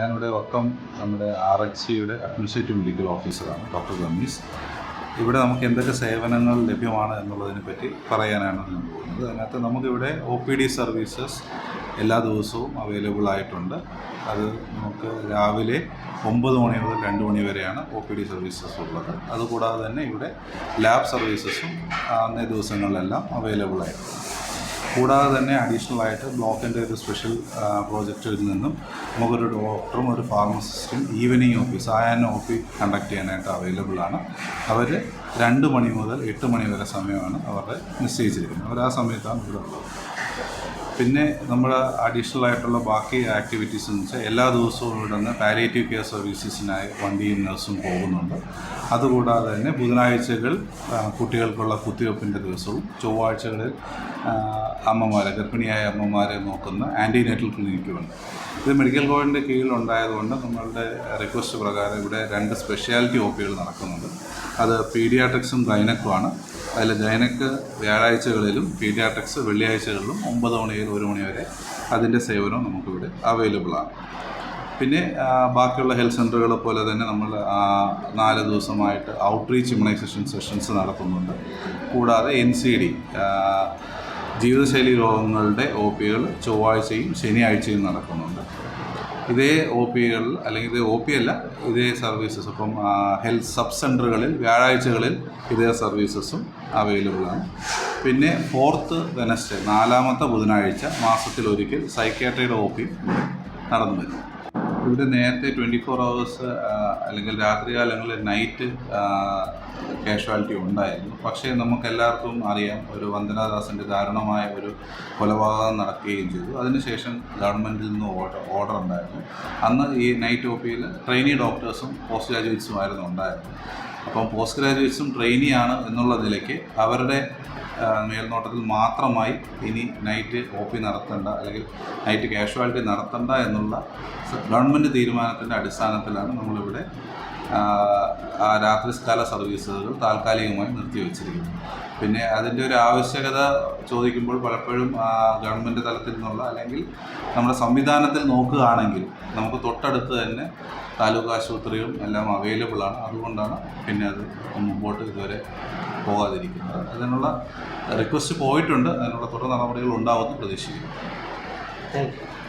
ഞാനിവിടെ വക്കം നമ്മുടെ R H സിയുടെ അഡ്മിനിസ്ട്രേറ്റീവ് മെഡിക്കൽ ഓഫീസറാണ് ഡോക്ടർ റമീസ് ഇവിടെ നമുക്ക് എന്തൊക്കെ സേവനങ്ങൾ ലഭ്യമാണ് എന്നുള്ളതിനെ പറ്റി പറയാനാണ് ഞാൻ പോകുന്നത്. അതിനകത്ത് നമുക്കിവിടെ ഒ പി ഡി സർവീസസ് എല്ലാ ദിവസവും അവൈലബിൾ ആയിട്ടുണ്ട്. അത് നമുക്ക് രാവിലെ ഒമ്പത് മണി മുതൽ രണ്ട് മണി വരെയാണ് ഒ പി ഡി സർവീസസ് ഉള്ളത്. അതുകൂടാതെ തന്നെ ഇവിടെ ലാബ് സർവീസസും അന്നേ ദിവസങ്ങളിലെല്ലാം അവൈലബിൾ ആയിട്ടുണ്ട്. കൂടാതെ തന്നെ അഡീഷണൽ ആയിട്ട് ബ്ലോക്കിന്റെ ഒരു സ്പെഷ്യൽ പ്രോജക്റ്റിൽ നിന്നും നമുക്കൊരു ഡോക്ടറും ഒരു ഫാർമസിസ്റ്റും ഈവനിങ് ഓഫീസ് സായാഹ്ന പി കണ്ടക്ട് ചെയ്യാനായിട്ട് അവൈലബിൾ ആണ്. അവർ രണ്ട് മണി മുതൽ എട്ട് മണി വരെ സമയമാണ് അവരുടെ നിശ്ചയിച്ചിരിക്കുന്നത് അവർ ആ സമയത്താണ് ഇവിടെ ഉള്ളത്. പിന്നെ നമ്മൾ അഡീഷണൽ ആയിട്ടുള്ള ബാക്കി ആക്ടിവിറ്റീസ് എന്ന് വെച്ചാൽ എല്ലാ ദിവസവും ഇവിടെ നിന്ന് പാലിയേറ്റീവ് കെയർ സർവീസസിനായി വണ്ടിയും നഴ്സും പോകുന്നുണ്ട്. അതുകൂടാതെ തന്നെ ബുധനാഴ്ചകൾ കുട്ടികൾക്കുള്ള കുത്തിവയ്പ്പിന്റെ ദിവസവും ചൊവ്വാഴ്ചകളിൽ അമ്മമാരെ ഗർഭിണിയായ അമ്മമാരെ നോക്കുന്ന ആന്റിനേറ്റൽ ക്ലിനിക്കുണ്ട് ഇത് മെഡിക്കൽ കോളേജിന്റെ കീഴിലുണ്ടായതുകൊണ്ട് നമ്മളുടെ റിക്വസ്റ്റ് പ്രകാരം ഇവിടെ രണ്ട് സ്പെഷ്യാലിറ്റി ഒ പികൾ നടക്കുന്നുണ്ട്. അത് പീഡിയാട്രിക്സും ഗൈനക്കുമാണ് അതിൽ ഗൈനക്ക് വ്യാഴാഴ്ചകളിലും പീഡിയാട്രിക്സ് വെള്ളിയാഴ്ചകളിലും ഒമ്പത് മണി ഒരു മണി വരെ അതിന്റെ സേവനവും നമുക്കിവിടെ അവൈലബിൾ ആണ്. പിന്നെ ബാക്കിയുള്ള ഹെൽത്ത് സെന്ററുകളെ പോലെ തന്നെ നമ്മൾ നാല് ദിവസമായിട്ട് ഔട്ട്റീച്ച് ഇമ്മ്യൂണൈസേഷൻ സെഷൻസ് നടത്തുന്നുണ്ട്. കൂടാതെ എൻ സി ഡി ജീവിതശൈലി രോഗങ്ങളുടെ ഒ പികൾ ചൊവ്വാഴ്ചയും ശനിയാഴ്ചയും നടക്കുന്നുണ്ട്. ഇതേ ഒ പികൾ അല്ലെങ്കിൽ ഇതേ ഒ പി അല്ല ഇതേ സർവീസസ് ഇപ്പം ഹെൽത്ത് സബ് സെന്ററുകളിൽ വ്യാഴാഴ്ചകളിൽ ഇതേ സർവീസസും അവൈലബിൾ ആണ്. പിന്നെ ഫോർത്ത് വെനസ്ഡേ നാലാമത്തെ ബുധനാഴ്ച മാസത്തിലൊരിക്കൽ സൈക്യാട്രിയുടെ ഒ പി നടന്നു വരും. ഇവിടെ നേരത്തെ ട്വന്റി ഫോർ അവേഴ്സ് അല്ലെങ്കിൽ രാത്രികാലങ്ങളിൽ നൈറ്റ് കാഷ്വാലിറ്റി ഉണ്ടായിരുന്നു. പക്ഷേ നമുക്ക് എല്ലാവർക്കും അറിയാം ഒരു വന്ദനാദാസിന്റെ ദാരുണമായ ഒരു കൊലപാതകം നടക്കുകയും ചെയ്തു. അതിനുശേഷം ഗവൺമെന്റിൽ നിന്ന് ഓർഡർ ഓർഡർ ഉണ്ടായിരുന്നു. അന്ന് ഈ നൈറ്റ് ഒ പിയിൽ ട്രെയിനി ഡോക്ടേഴ്സും പോസ്റ്റ് ഗ്രാജുവേറ്റ്സുമായിരുന്നു ഉണ്ടായിരുന്നത്. അപ്പം പോസ്റ്റ് ഗ്രാജുവേറ്റ്സും ട്രെയിനിയാണ് എന്നുള്ള നിലയ്ക്ക് അവരുടെ മേൽനോട്ടത്തിൽ മാത്രമായി ഇനി നൈറ്റ് ഒ പി നടത്തണ്ട അല്ലെങ്കിൽ നൈറ്റ് കാഷ്വാലിറ്റി നടത്തേണ്ട എന്നുള്ള ഗവൺമെന്റ് തീരുമാനത്തിന്റെ അടിസ്ഥാനത്തിലാണ് നമ്മളിവിടെ ആ രാത്രികാല സർവീസുകൾ താൽക്കാലികമായി നിർത്തിവെച്ചിരിക്കുന്നത്. പിന്നെ അതിന്റെ ഒരു ആവശ്യകത ചോദിക്കുമ്പോൾ പലപ്പോഴും ഗവൺമെന്റ് തലത്തിൽ നിന്നുള്ള അല്ലെങ്കിൽ നമ്മുടെ സംവിധാനത്തിൽ നോക്കുകയാണെങ്കിൽ നമുക്ക് തൊട്ടടുത്ത് തന്നെ താലൂക്ക് ആശുപത്രിയും എല്ലാം അവൈലബിളാണ് അതുകൊണ്ടാണ് പിന്നെ അത് മുമ്പോട്ട് ഇതുവരെ പോകാതിരിക്കുന്നത്. അതിനുള്ള റിക്വസ്റ്റ് പോയിട്ടുണ്ട്. അതിനുള്ള തുടർ നടപടികൾ ഉണ്ടാവുമെന്ന് പ്രതീക്ഷിക്കുന്നു. Thank you